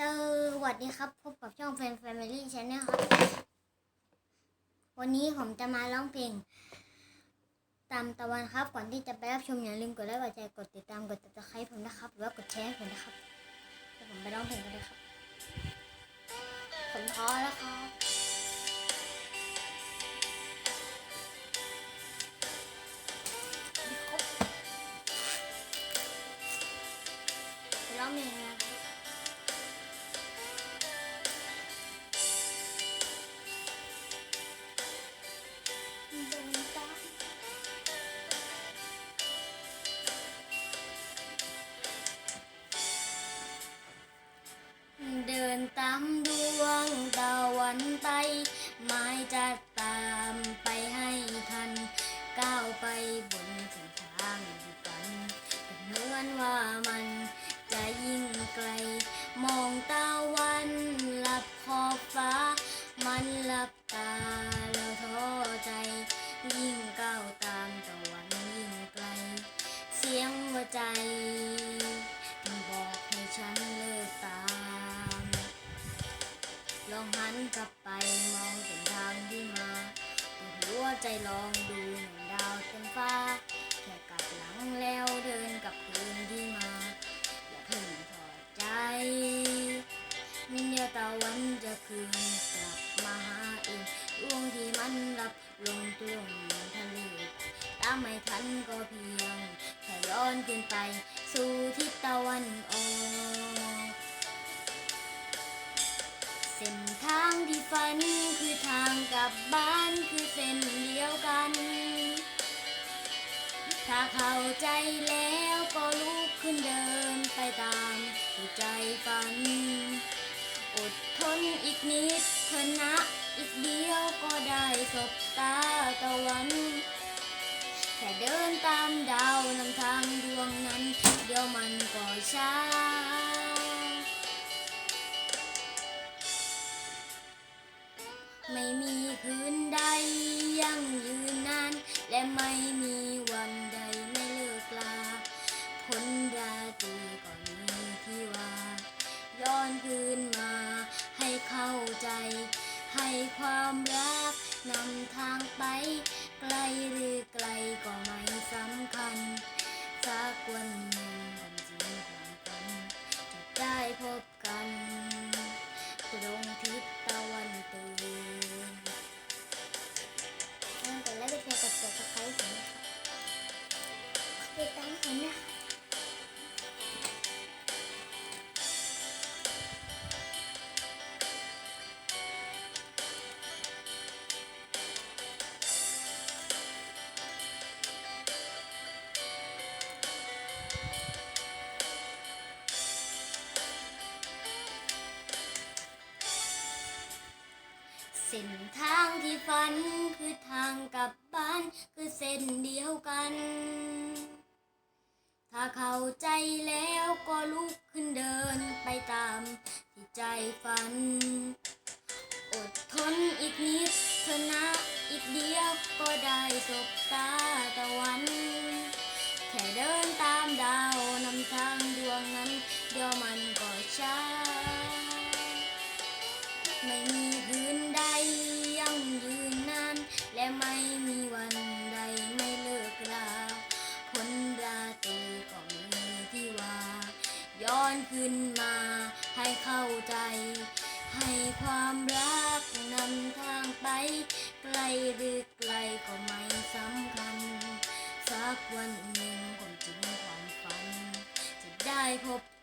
สวัสดีครับ พบกับช่องแฟนแฟมิลี่ชาแนลครับ วันนี้ผมจะมาร้องเพลงตามตะวันครับ ก่อนที่จะไปรับชมอย่าลืมกดไลค์กดแชร์กดติดตามกดติดตามผมนะครับ หรือว่ากดแชร์ผมนะครับเดี๋ยวผมไปร้องเพลงกันเลยครับผมท้อแล้วครับ ม้จะตามไปให้ทัน ก้าวไปบนเส้นทางที่ฝันเหมือนว่ามันจะยิ่งไกล มองตะวันหลับขอบฟ้า มันหลับตาแล้วท้อใจ ยิ่งก้าวตามตะวันยิ่งไกล เสียงหัวใจมันบอกให้ฉันเลิกตาม ลองหันกลับไปมอง ใจลองดูหมือนดาวเต็มฟ้าแค่กลับหลังแล้วเดินกับคืนที่มา อย่าเพิ่งถอดใจเดี๋ยวตะวันจะคืนกลับมาหาเองดวงที่มันหลับลงตรงทะเลตามไม่ทันก็เพียงแค่ย้อนขึ้นไปสู่ทิศตะวันออกเส้นทางที่ฝันคือทางกลับบ้านคือเส้น ถ้าเข้าใจแล้วก็ลุกขึ้นเดินไปตามที่ใจฝัน อดทนอีกนิดเถอะนะอีกเดียวก็ได้สบตาตะวัน แค่เดินตามดาวนำทางดวงนั้น เดี๋ยวมันก็ช้าไม่มีคืนใดยั่งยืนนานและไม่มีาใจ ให้ความรักนำทางไป ไกลหรือไกลก็ไม่สำคัญ สักวันหนึ่งความจริงของกันจะได้พบ เส้นทางที่ฝันคือทางกลับบ้านคือเส้นเดียวกัน ถ้าเข้าใจแล้วก็ลุกขึ้นเดินไปตามที่ใจฝัน อดทนอีกนิดเถอะนะอีกเดียวก็ได้สบตาตะวัน แค่เดินตามดาวนำทางดวง ย้อนขึ้นมาให้เข้าใจ ให้ความรักนำทางไป ไกลหรือไกลก็ไม่สำคัญ สักวันหนึ่งความจริงความฝัน จะได้พบ